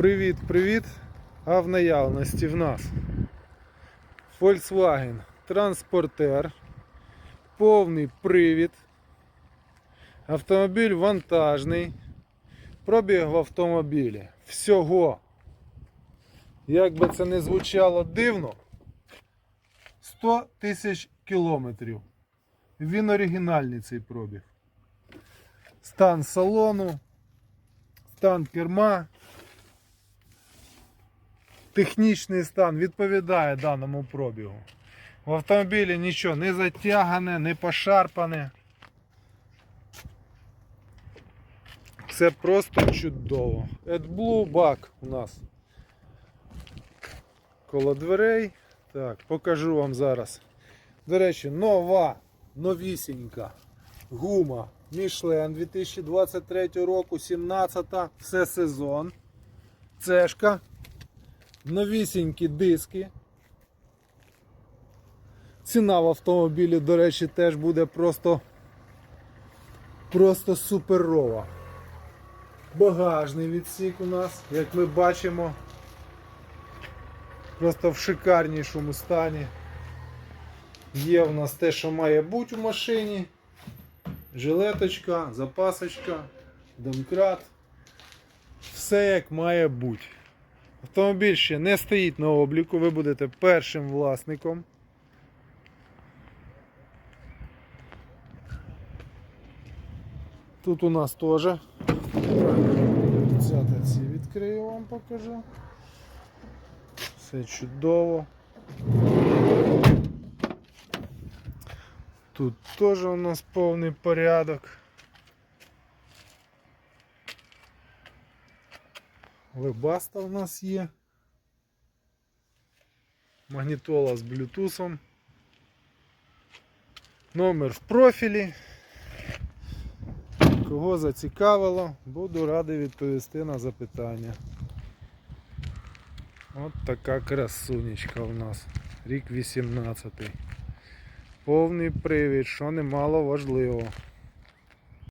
Привіт-привіт! А в наявності в нас Volkswagen Transporter, повний привід, автомобіль вантажний, пробіг в автомобілі. Всього, як би це не звучало дивно, 100 тисяч кілометрів. Він оригінальний цей пробіг. Стан салону, стан керма, технічний стан відповідає даному пробігу. В автомобілі нічого не затягане, не пошарпане. Це просто чудово. AdBlue бак у нас коло дверей. Так, покажу вам зараз. До речі, нова, новісінька гума Michelin 2023 року, 17-та, все сезон. Цешка. Новісінькі диски. Ціна в автомобілі, до речі, теж буде просто просто суперова. Багажний відсік у нас, як ми бачимо, просто в шикарнішому стані. Є в нас те, що має бути в машині. Жилеточка, запасочка, домкрат. Все як має бути. Автомобіль ще не стоїть на обліку, ви будете першим власником. Тут у нас теж. Ця ці відкрию вам покажу. Все чудово. Тут теж у нас повний порядок. Вебаста у нас є. Магнітола з блютусом. Номер в профілі. Кого зацікавило, буду радий відповісти на запитання. От така красунечка у нас. Рік 18. Повний привід, що немало важливо.